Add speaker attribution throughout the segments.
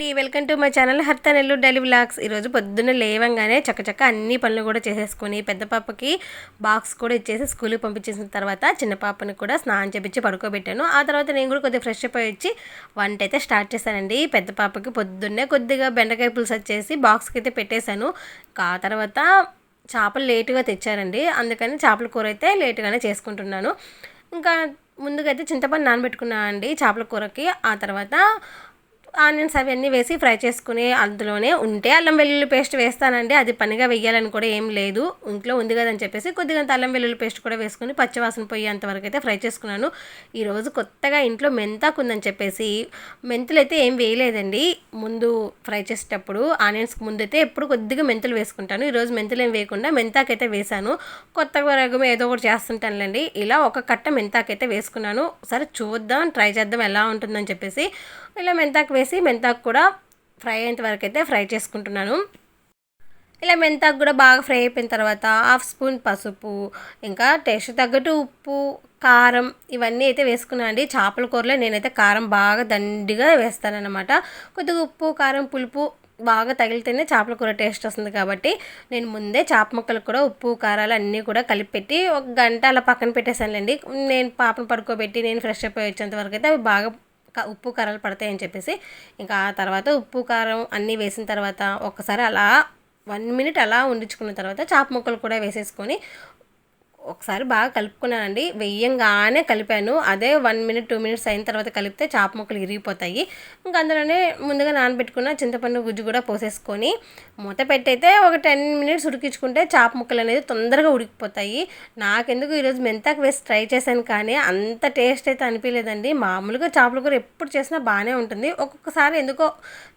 Speaker 1: D welcome to my channel హర్త Nellore daily blogs ఈరోజు పొద్దున్న లేవంగానే చక్కచక్క అన్ని పనులు కూడా చేసేసుకుని పెద్ద పాపకి బాక్స్ కూడా ఇచ్చేసి స్కూల్కి పంపించేసిన తర్వాత చిన్న పాపని కూడా స్నానం చేపించి పడుకోబెట్టాను. ఆ తర్వాత నేను కూడా కొద్దిగా ఫ్రెష్ అప్ వచ్చి వంట అయితే స్టార్ట్ చేశానండి. పెద్ద పాపకి పొద్దున్నే కొద్దిగా బెండకాయ పులుసు వచ్చేసి బాక్స్కి అయితే పెట్టేశాను. ఆ తర్వాత చేపలు లేటుగా తెచ్చారండి. అందుకని చేపల కూర అయితే లేటుగానే చేసుకుంటున్నాను. ఇంకా ముందుగా అయితే చింతపండు నానబెట్టుకున్నాను అండి చేపల కూరకి. ఆ తర్వాత ఆనియన్స్ అవన్నీ వేసి ఫ్రై చేసుకుని అందులోనే ఉంటే అల్లం వెల్లుల్లి పేస్ట్ వేస్తానండి. అది పనిగా వెయ్యాలని కూడా ఏం లేదు. ఇంట్లో ఉంది కదని చెప్పేసి కొద్దిగా అల్లం వెల్లుల్లి పేస్ట్ కూడా వేసుకుని పచ్చివాసన పోయేంత వరకు అయితే ఫ్రై చేసుకున్నాను. ఈరోజు కొత్తగా ఇంట్లో మెంతాకు ఉందని చెప్పేసి మెంతులు అయితే ఏం వేయలేదండి. ముందు ఫ్రై చేసేటప్పుడు ఆనియన్స్కి ముందు అయితే ఎప్పుడు కొద్దిగా మెంతులు వేసుకుంటాను. ఈరోజు మెంతులు ఏం వేయకుండా మెంతాకైతే వేశాను వేసాను. కొత్తగా రకం ఏదో ఒకటి చేస్తుంటానులేండి. ఇలా ఒక కట్ట మెంతాకైతే వేసుకున్నాను. సరే చూద్దాం ట్రై చేద్దాం ఎలా ఉంటుందని చెప్పేసి ఇలా మెంతాకు వేసి మెంతాకు కూడా ఫ్రై అయ్యేంత వరకు అయితే ఫ్రై చేసుకుంటున్నాను. ఇలా మెంతాకు కూడా బాగా ఫ్రై అయిపోయిన తర్వాత హాఫ్ స్పూన్ పసుపు ఇంకా టేస్ట్ తగ్గట్టు ఉప్పు కారం ఇవన్నీ అయితే వేసుకున్నాను అండి. చేపల కూరలో నేనైతే కారం బాగా దండిగా వేస్తానన్నమాట. కొద్దిగా ఉప్పు కారం పులుపు బాగా తగిలితేనే చేపల కూర టేస్ట్ వస్తుంది కాబట్టి నేను ముందే చేప ముక్కలు కూడా ఉప్పు కారాలు అన్నీ కూడా కలిపి పెట్టి ఒక గంట అలా పక్కన పెట్టేశానులేండి. నేను పాపను పడుకోబెట్టి నేను ఫ్రెష్ అప్ వచ్చేంత వరకు అయితే అవి బాగా ఉప్పు కారాలు పడతాయని చెప్పేసి ఇంకా ఆ తర్వాత ఉప్పు కారం అన్నీ వేసిన తర్వాత ఒకసారి అలా వన్ మినిట్ అలా ఉండించుకున్న తర్వాత చాప ముక్కలు కూడా వేసేసుకొని ఒకసారి బాగా కలుపుకున్నానండి. వెయ్యంగానే కలిపాను. అదే వన్ మినిట్ టూ మినిట్స్ అయిన తర్వాత కలిపితే చాప ముక్కలు ఇరిగిపోతాయి. ఇంకా అందులోనే ముందుగా నానబెట్టుకున్న చింతపండు గుజ్జు కూడా పోసేసుకొని మూత పెట్టయితే ఒక టెన్ మినిట్స్ ఉడికించుకుంటే చాప ముక్కలు అనేది తొందరగా ఉడికిపోతాయి. నాకెందుకు ఈరోజు మెంతాకు వేసి ట్రై చేశాను కానీ అంత టేస్ట్ అయితే అనిపించలేదండి. మామూలుగా చేపల కూర ఎప్పుడు చేసినా బాగానే ఉంటుంది. ఒక్కొక్కసారి ఎందుకో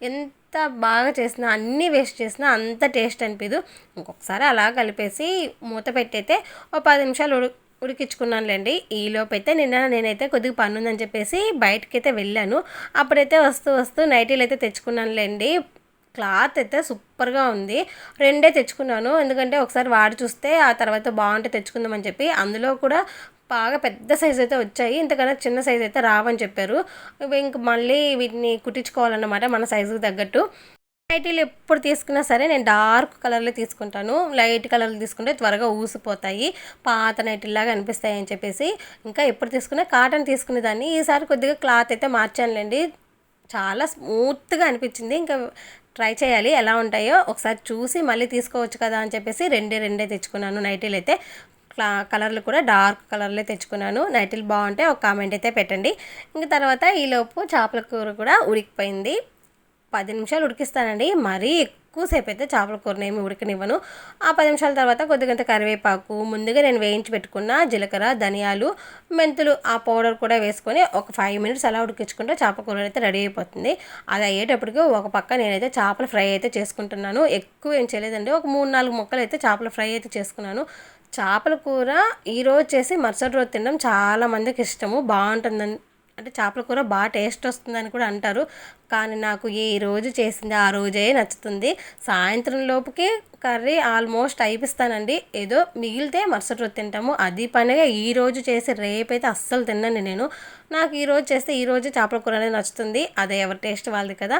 Speaker 1: ఎంత ఎంత బాగా చేసినా అన్నీ వేస్ట్ చేసినా అంత టేస్ట్ అనిపించదు ఇంకొకసారి అలా కలిపేసి మూత పెట్టయితే ఓ పది నిమిషాలు ఉడి ఉడికించుకున్నానులేండి. ఈలోపు అయితే నిన్న నేనైతే కొద్దిగా పని ఉందని చెప్పేసి బయటకైతే వెళ్ళాను. అప్పుడైతే వస్తూ వస్తూ నైటీలు అయితే తెచ్చుకున్నానులేండి. క్లాత్ అయితే సూపర్గా ఉంది. రెండే తెచ్చుకున్నాను. ఎందుకంటే ఒకసారి వాడి చూస్తే ఆ తర్వాత బాగుంటే తెచ్చుకుందామని చెప్పి అందులో కూడా బాగా పెద్ద సైజ్ అయితే వచ్చాయి. ఇంతకన్నా చిన్న సైజ్ అయితే రావని చెప్పారు. ఇంక మళ్ళీ వీటిని కుట్టించుకోవాలన్నమాట మన సైజుకి తగ్గట్టు. నైటీలు ఎప్పుడు తీసుకున్నా సరే నేను డార్క్ కలర్లో తీసుకుంటాను. లైట్ కలర్లు తీసుకుంటే త్వరగా ఊసిపోతాయి. పాత నైటీలాగా అనిపిస్తాయి అని చెప్పేసి ఇంకా ఎప్పుడు తీసుకున్నా కాటన్ తీసుకునేదాన్ని. ఈసారి కొద్దిగా క్లాత్ అయితే మార్చానులేండి. చాలా స్మూత్గా అనిపించింది. ఇంకా ట్రై చేయాలి. ఎలా ఉంటాయో ఒకసారి చూసి మళ్ళీ తీసుకోవచ్చు కదా అని చెప్పేసి రెండే రెండే తెచ్చుకున్నాను. నైటీలు అయితే కలర్లు కూడా డార్క్ కలర్లే తెచ్చుకున్నాను. నైట్లు బాగుంటే ఒక కామెంట్ అయితే పెట్టండి. ఇంక తర్వాత ఈలోపు చేపల కూర కూడా ఉడికిపోయింది. పది నిమిషాలు ఉడికిస్తానండి. మరీ ఎక్కువసేపు అయితే చేపల కూరని ఏమి ఉడకనివ్వను. ఆ పది నిమిషాల తర్వాత కొద్దిగంత కరివేపాకు ముందుగా నేను వేయించి పెట్టుకున్న జీలకర్ర ధనియాలు మెంతులు ఆ పౌడర్ కూడా వేసుకొని ఒక ఫైవ్ మినిట్స్ అలా ఉడికించుకుంటే చేపల కూర అయితే రెడీ అయిపోతుంది. అది అయ్యేటప్పటికి ఒక పక్క నేనైతే చేపల ఫ్రై అయితే చేసుకుంటున్నాను. ఎక్కువ ఏం చేయలేదండి. ఒక మూడు నాలుగు ముక్కలు అయితే చేపల ఫ్రై అయితే చేసుకున్నాను. చేపల కూర ఈరోజు చేసి మరుసటి రోజు తినడం చాలామందికి ఇష్టము బాగుంటుందని. అంటే చేపల కూర బాగా టేస్ట్ వస్తుందని కూడా అంటారు. కానీ నాకు ఏ రోజు చేసింది ఆ రోజే నచ్చుతుంది. సాయంత్రం లోపుకి కర్రీ ఆల్మోస్ట్ అయిపిస్తానండి. ఏదో మిగిలితే మరుసటి రోజు తింటాము. అది పనిగా ఈ రోజు చేసి రేపైతే అస్సలు తిన్నాను నేను. నాకు ఈ రోజు చేస్తే ఈ రోజు చేపల కూర అనేది నచ్చుతుంది. అదే ఎవరి టేస్ట్ వాళ్ళది కదా.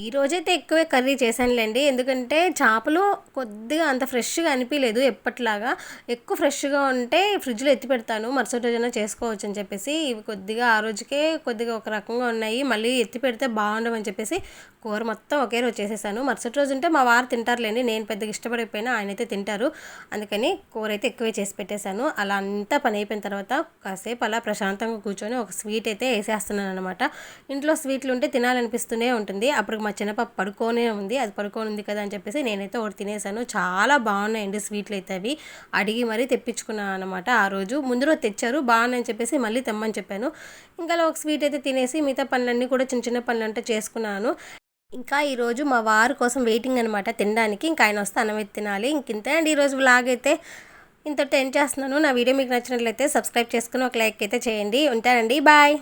Speaker 1: ఈ రోజైతే ఎక్కువే కర్రీ చేశానులేండి. ఎందుకంటే చేపలు కొద్దిగా అంత ఫ్రెష్గా అనిపించలేదు ఎప్పట్లాగా. ఎక్కువ ఫ్రెష్గా ఉంటే ఫ్రిడ్జ్లో ఎత్తి పెడతాను. మరుసటి రోజైనా చేసుకోవచ్చు అని చెప్పేసి ఇవి కొద్దిగా ఆ రోజుకే కొద్దిగా ఒక రకంగా ఉన్నాయి. మళ్ళీ ఎత్తి పెడితే బాగుండవని చెప్పేసి కూర మొత్తం ఒకే రోజు చేసేసాను. మరుసటి రోజు ఉంటే మా వారు తింటారులేండి. నేను పెద్దగా ఇష్టపడిపోయినా ఆయన అయితే తింటారు. అందుకని కూర అయితే ఎక్కువే చేసి పెట్టేశాను. అలా అంతా పని అయిపోయిన తర్వాత కాసేపు అలా ప్రశాంతంగా కూర్చొని ఒక స్వీట్ అయితే వేసేస్తున్నాను అనమాట ఇంట్లో స్వీట్లు ఉంటే తినాలనిపిస్తూనే ఉంటుంది. అప్పుడు మా చిన్నపాప పడుకోనే ఉంది అది పడుకొని ఉంది కదా అని చెప్పేసి నేనైతే ఒకటి తినేసాను. చాలా బాగున్నాయండి స్వీట్లు అయితే అవి. అడిగి మరీ తెప్పించుకున్నాను అనమాట ఆ రోజు. ముందు రోజు తెచ్చారు బాగున్నాయని చెప్పేసి మళ్ళీ తెమ్మని చెప్పాను. ఇంకా ఒక స్వీట్ అయితే తినేసి మిగతా పనులన్నీ కూడా చిన్న చిన్న పనులు అంటే చేసుకున్నాను. ఇంకా ఈరోజు మా వారి కోసం వెయిటింగ్ అనమాట తినడానికి. ఇంకా ఆయన వస్తే అన్నం తినాలి. ఇంక ఇంతే అండి ఈరోజు బ్లాగ్ అయితే. ఇంతటితో ఏం చేస్తున్నాను. నా వీడియో మీకు నచ్చినట్లయితే సబ్స్క్రైబ్ చేసుకుని ఒక లైక్ అయితే చేయండి. ఉంటానండి. బాయ్.